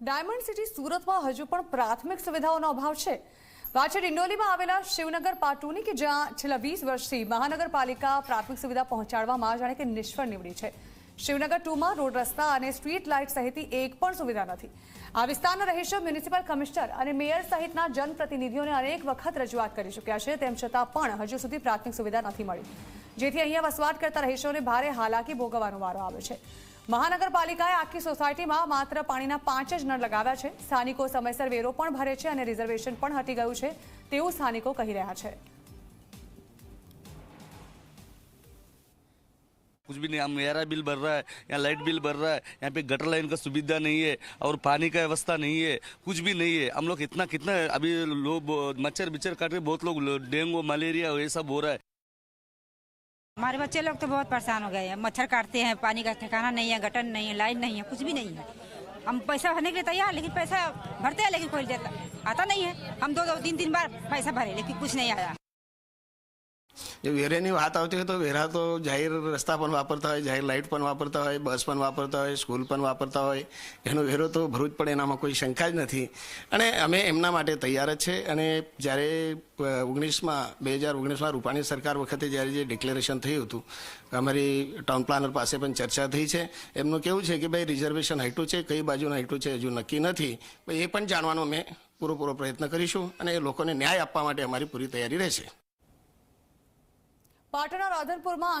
Diamond city સુરતમાં હજુ પણ પ્રાથમિક સુવિધાઓનો અભાવ છે. વાત ડિંડોલીમાં આવેલા શિવનગર પાટુની કે જ્યાં છેલ્લા વીસ વર્ષથી મહાનગરપાલિકા પ્રાથમિક સુવિધા પહોંચાડવામાં જાણે કે નિષ્ફળ નીવડી છે. શિવનગર ટુમાં રોડ રસ્તા અને સ્ટ્રીટ લાઇટ સહિતની એક પણ સુવિધા નથી. આ વિસ્તારના રહીશો મ્યુનિસિપલ કમિશનર અને મેયર સહિતના જનપ્રતિનિધિઓને અનેક વખત રજૂઆત કરી ચૂક્યા છે, તેમ છતાં પણ હજુ સુધી પ્રાથમિક સુવિધા નથી મળી. જેથી અહીંયા વસવાટ કરતા રહીશોને ભારે હાલાકી ભોગવવાનો વારો આવે છે. મહાનગરપાલિકાએ આખી સોસાયટીમાં માત્ર પાણીના પાંચ જ નળ લગાવ્યા છે સ્થાનિકો સમયસર વેરો પણ ભરે છે અને રિઝર્વેશન પણ હટી ગયું છે તેવું સ્થાનિકો કહી રહ્યા છે कुछ भी नहीं हम मेरा बिल भर रहा है यहाँ लाइट बिल भर रहा है यहाँ पे गटर लाइन का सुविधा नहीं है और पानी का व्यवस्था नहीं है कुछ भी नहीं है हम लोग इतना कितना अभी लोग मच्छर बिच्छर काट रहे बहुत लोग डेंगू मलेरिया ये सब हो रहा है हमारे बच्चे लोग तो बहुत परेशान हो गए हैं। मच्छर काटते हैं, पानी का ठिकाना नहीं है गटन नहीं है, लाइन नहीं है, कुछ भी नहीं है। हम पैसा भरने के लिए तैयार, लेकिन पैसा भरते हैं, लेकिन कोई आता नहीं है। हम दो दो तीन तीन बार पैसा भरे, लेकिन कुछ नहीं आया। જે વેરેની વાત આવતી હોય તો વેરા તો જાહેર રસ્તા પણ વાપરતા હોય, જાહેર લાઇટ પણ વાપરતા હોય, બસ પણ વાપરતા હોય, સ્કૂલ પણ વાપરતા હોય. એનો વેરો તો ભરૂચ પડે એનામાં કોઈ શંકા જ નથી. અને અમે એમના માટે તૈયાર જ છે. અને જ્યારે ઓગણીસમાં, બે હજાર ઓગણીસમાં રૂપાણી સરકાર વખતે જ્યારે જે ડિક્લેરેશન થયું હતું, અમારી ટાઉન પ્લાનર પાસે પણ ચર્ચા થઈ છે. એમનું કેવું છે કે ભાઈ રિઝર્વેશન હાઈટું છે, કઈ બાજુનું હાઈટું છે હજુ નક્કી નથી. એ પણ જાણવાનો અમે પૂરેપૂરો પ્રયત્ન કરીશું અને એ લોકોને ન્યાય આપવા માટે અમારી પૂરી તૈયારી રહેશે. પાટણના રાધનપુરમાં